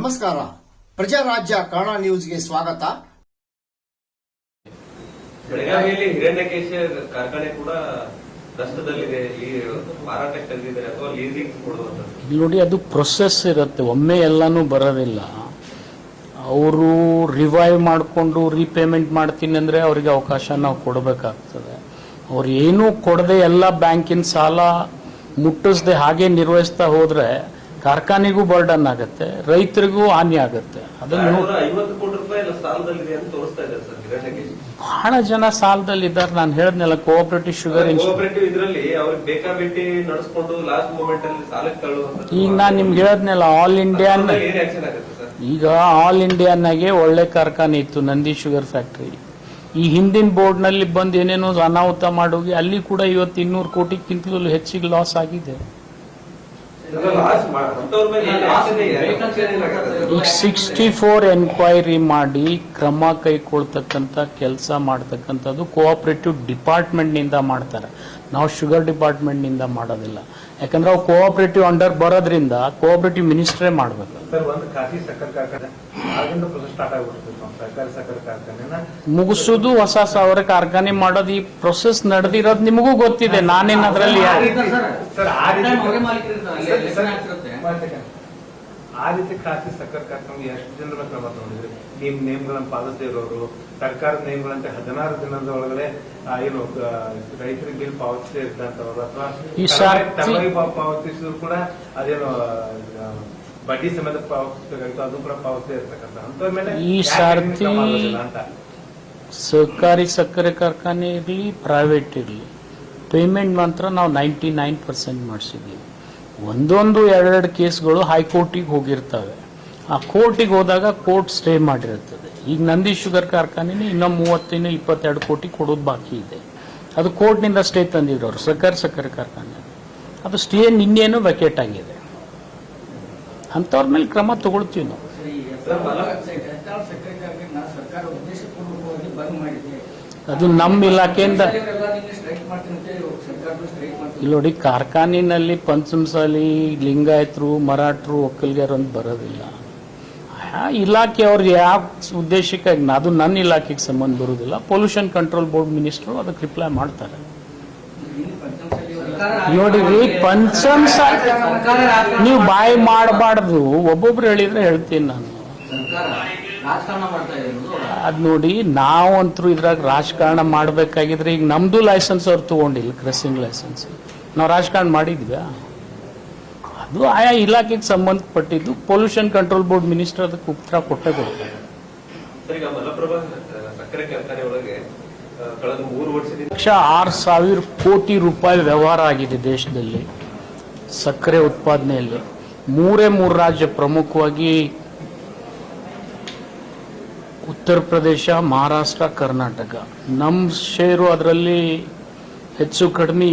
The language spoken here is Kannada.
ನಮಸ್ಕಾರ. ಪ್ರಜಾರಾಜ್ಯ ಕನ್ನಡ ನ್ಯೂಸ್ಗೆ ಸ್ವಾಗತ. ಬೆಳಗಾವಿಯಲ್ಲಿ ಹಿರಣ್ಯಕೇಶ ಕಾರ್ಖಾನೆ ಕೂಡ ನಷ್ಟದಲ್ಲಿದೆ ಮಾರಾಟಕ್ಕೆ ತೆಗೆದಿದ್ದಾರೆ ಅಥವಾ ಲೀಸಿಂಗ್ ಕೊಡುವಂಥದ್ದು? ಇಲ್ಲಿ ನೋಡಿ ಅದು ಪ್ರೊಸೆಸ್ ಇರುತ್ತೆ. ಒಮ್ಮೆ ಎಲ್ಲಾನು ಬರೋದಿಲ್ಲ. ಅವರು ರಿವೈವ್ ಮಾಡಿಕೊಂಡು ರೀಪೇಮೆಂಟ್ ಮಾಡ್ತೀನಿ ಅಂದ್ರೆ ಅವರಿಗೆ ಅವಕಾಶ ನಾವು ಕೊಡಬೇಕಾಗ್ತದೆ. ಅವ್ರು ಏನೂ ಕೊಡದೆ ಎಲ್ಲ ಬ್ಯಾಂಕಿನ ಸಾಲ ಮುಟ್ಟಿಸ್ದೆ ಹಾಗೆ ನಿರ್ವಹಿಸ್ತಾ ಹೋದ್ರೆ ಕಾರ್ಖಾನೆಗೂ ಬರ್ಡನ್ ಆಗುತ್ತೆ ರೈತರಿಗೂ ಹಾನಿ ಆಗುತ್ತೆ. ಅದನ್ನು ಬಹಳ ಜನ ಸಾಲದಲ್ಲಿ ಇದ್ದಾರೆ. ನಾನು ಹೇಳಿದ್ನಲ್ಲ ಕೋಆಪರೇಟಿವ್ ಶುಗರ್ ಈಗ ನಾನು ನಿಮ್ಗೆ ಹೇಳಿದ್ನಲ್ಲ ಆಲ್ ಇಂಡಿಯಾ ಅದ್ರಲ್ಲಿ ಏನ್ ಆಕ್ಷನ್ ಆಗುತ್ತೆ ಸರ್? ಈಗ ಆಲ್ ಇಂಡಿಯಾನಾಗೆ ಒಳ್ಳೆ ಕಾರ್ಖಾನೆ ಇತ್ತು ನಂದಿ ಶುಗರ್ ಫ್ಯಾಕ್ಟರಿ ಈ ಹಿಂದಿನ ಬೋರ್ಡ್ನಲ್ಲಿ ಬಂದು ಏನೇನೋ ಅನಾಹುತ ಮಾಡೋಗಿ ಅಲ್ಲಿ ಕೂಡ ಇವತ್ತು ಇನ್ನೂರು ಕೋಟಿಗಿಂತಲೂ ಹೆಚ್ಚಿಗೆ ಲಾಸ್ ಆಗಿದೆ. ಸಿಕ್ಸ್ಟಿ ಫೋರ್ ಎನ್ಕ್ವೈರಿ ಮಾಡಿ ಕ್ರಮ ಕೈಗೊಳ್ತಕ್ಕಂಥ ಕೆಲಸ ಮಾಡ್ತಕ್ಕಂಥದ್ದು ಕೋಆಪರೇಟಿವ್ ಡಿಪಾರ್ಟ್ಮೆಂಟ್ನಿಂದ ಮಾಡ್ತಾರೆ. ನಾವು ಶುಗರ್ ಡಿಪಾರ್ಟ್ಮೆಂಟ್ನಿಂದ ಮಾಡೋದಿಲ್ಲ. ಯಾಕಂದ್ರೆ ಅವು ಕೋಆಪರೇಟಿವ್ ಅಂಡರ್ ಬರೋದ್ರಿಂದ ಕೋಆಪರೇಟಿವ್ ಮಿನಿಸ್ಟ್ರೇ ಮಾಡಬೇಕು. ಸರ್ ಒಂದು ಖಾಸಗಿ ಸಕ್ಕರೆ ಕಾರ್ಖಾನೆ ಆಗಿಂದ ಪ್ರೊಸೆಸ್ ಸ್ಟಾರ್ಟ್ ಆಗ್ಬಿಡ್ತದೆ ಸರ್ಕಾರಿ ಸಕ್ಕರೆ ಕಾರ್ಖಾನೆನ. ಮುಗಿಸೋದು ಹೊಸ ಸಾವಿರ ಕಾರ್ಖಾನೆ ಮಾಡೋದು ಈ ಪ್ರೊಸೆಸ್ ನಡೆದಿರೋದು ನಿಮಗೂ ಗೊತ್ತಿದೆ ನಾನೇನು ಅದರಲ್ಲಿ ಸರ್ ಆ ರೀತಿ ಖಾಸಗಿ ಸಕ್ಕರೆ ಕಾರ್ಖಾನೆ ಎಷ್ಟು ಜನರ ಕ್ರಮ ತಗೊಂಡಿದ್ರಿ ನಿಮ್ ನೇಮ್ಗಳನ್ನ ಪಾಲಿಸದೇ ಇರೋರು ಸರ್ಕಾರದ ನೇಮ್ಗಳಂತೆ ಹದಿನಾರು ದಿನದ ಒಳಗಡೆ ಏನು ರೈತರಿಗೆ ಬಿಲ್ ಪಾವತಿಸದೇ ಇದ್ದಂತವ್ರು ಅಥವಾ ಪಾವತಿಸಿದ್ರು ಕೂಡ ಅದೇನು ಬಡ್ಡಿ ಸಮೇತ ಪಾವತಿಸಬೇಕಾಗಿತ್ತು ಅದು ಕೂಡ ಪಾವತಿಸದೇ ಇರ್ತಕ್ಕಂಥ ಅಂತವ್ರ ಮೇಲೆ ಈ ಸರ್ತಿ- ಅಂತ? ಸರ್ಕಾರಿ ಸಕ್ಕರೆ ಕಾರ್ಖಾನೆ ಇರಲಿ ಪ್ರೈವೇಟ್ ಇರಲಿ ಪೇಮೆಂಟ್ ಮಾತ್ರ ನಾವು ನೈಂಟಿ ನೈನ್ ಪರ್ಸೆಂಟ್ ಮಾಡಿಸಿದ್ದೀವಿ. ಒಂದೊಂದು ಎರಡೆರಡು ಕೇಸ್ಗಳು ಹೈಕೋರ್ಟಿಗೆ ಹೋಗಿರ್ತವೆ. ಆ ಕೋರ್ಟಿಗೆ ಹೋದಾಗ ಕೋರ್ಟ್ ಸ್ಟೇ ಮಾಡಿರ್ತದೆ ಈಗ ನಂದಿ ಶುಗರ್ ಕಾರ್ಖಾನೆನೇ ಇನ್ನೂ ಮೂವತ್ತಿನ ಇಪ್ಪತ್ತೆರಡು ಕೋಟಿ ಕೊಡೋದು ಬಾಕಿ ಇದೆ. ಅದು ಕೋರ್ಟ್ನಿಂದ ಸ್ಟೇ ತಂದಿದ್ರು ಅವರು ಸಕ್ಕರೆ ಸಕ್ಕರೆ ಕಾರ್ಖಾನೆ. ಅದು ಸ್ಟೇ ನಿನ್ನೇನು ವೆಕೇಟ್ ಆಗಿದೆ. ಅಂಥವ್ರ ಮೇಲೆ ಕ್ರಮ ತಗೊಳ್ತೀವಿ ನಾವು. ಅದು ನಮ್ಮ ಇಲಾಖೆಯಿಂದ ಇಲ್ಲಿ ನೋಡಿ ಕಾರ್ಖಾನಿನಲ್ಲಿ ಪಂಚಮಸಾಲಿ ಲಿಂಗಾಯತರು ಮರಾಠರು ಒಕ್ಕಲಿಗರು ಅಂತ ಬರೋದಿಲ್ಲ ಇಲಾಖೆ ಅವ್ರಿಗೆ ಯಾವ ಉದ್ದೇಶಕ್ಕಾಗಿ ಅದು ನನ್ನ ಇಲಾಖೆಗೆ ಸಂಬಂಧ ಬರುವುದಿಲ್ಲ ಪೊಲ್ಯೂಷನ್ ಕಂಟ್ರೋಲ್ ಬೋರ್ಡ್ ಮಿನಿಸ್ಟರ್ ಅದಕ್ಕೆ ರಿಪ್ಲೈ ಮಾಡ್ತಾರೆ. ನೋಡಿರಿ ಪಂಚಮಸಾಲಿ ನೀವು ಬಾಯಿ ಮಾಡಬಾರ್ದು. ಒಬ್ಬೊಬ್ರು ಹೇಳಿದ್ರೆ ಹೇಳ್ತೀನಿ ನಾನು. ಅದ್ ನೋಡಿ ನಾವಂತರೂ ಇದ್ರಾಗ ರಾಜಕಾರಣ ಮಾಡಬೇಕಾಗಿದ್ರೆ ಈಗ ನಮ್ದು ಲೈಸೆನ್ಸ್ ಅವ್ರು ತಗೊಂಡಿಲ್ಲ ಕ್ರೆಸಿಂಗ್ ಲೈಸೆನ್ಸ್ ನಾವು ರಾಜಕಾರಣ ಮಾಡಿದ್ವಿ. ಅದು ಆಯಾ ಇಲಾಖೆಗೆ ಸಂಬಂಧಪಟ್ಟಿದ್ದು ಪೊಲ್ಯೂಷನ್ ಕಂಟ್ರೋಲ್ ಬೋರ್ಡ್ ಮಿನಿಸ್ಟರ್ ಅದಕ್ಕೆ ಉತ್ತರ ಕೊಟ್ಟೆ ಕೊಡ್ತಾರೆ. ಲಕ್ಷ ಆರು ಸಾವಿರ ಕೋಟಿ ರೂಪಾಯಿ ವ್ಯವಹಾರ ಆಗಿದೆ ದೇಶದಲ್ಲಿ ಸಕ್ಕರೆ ಉತ್ಪಾದನೆಯಲ್ಲಿ. ಮೂರೇ ಮೂರು ರಾಜ್ಯ ಪ್ರಮುಖವಾಗಿ ಉತ್ತರ ಪ್ರದೇಶ ಮಹಾರಾಷ್ಟ್ರ ಕರ್ನಾಟಕ. ನಮ್ಮ ಶೇರು ಅದರಲ್ಲಿ ಹೆಚ್ಚು ಕಡಿಮೆ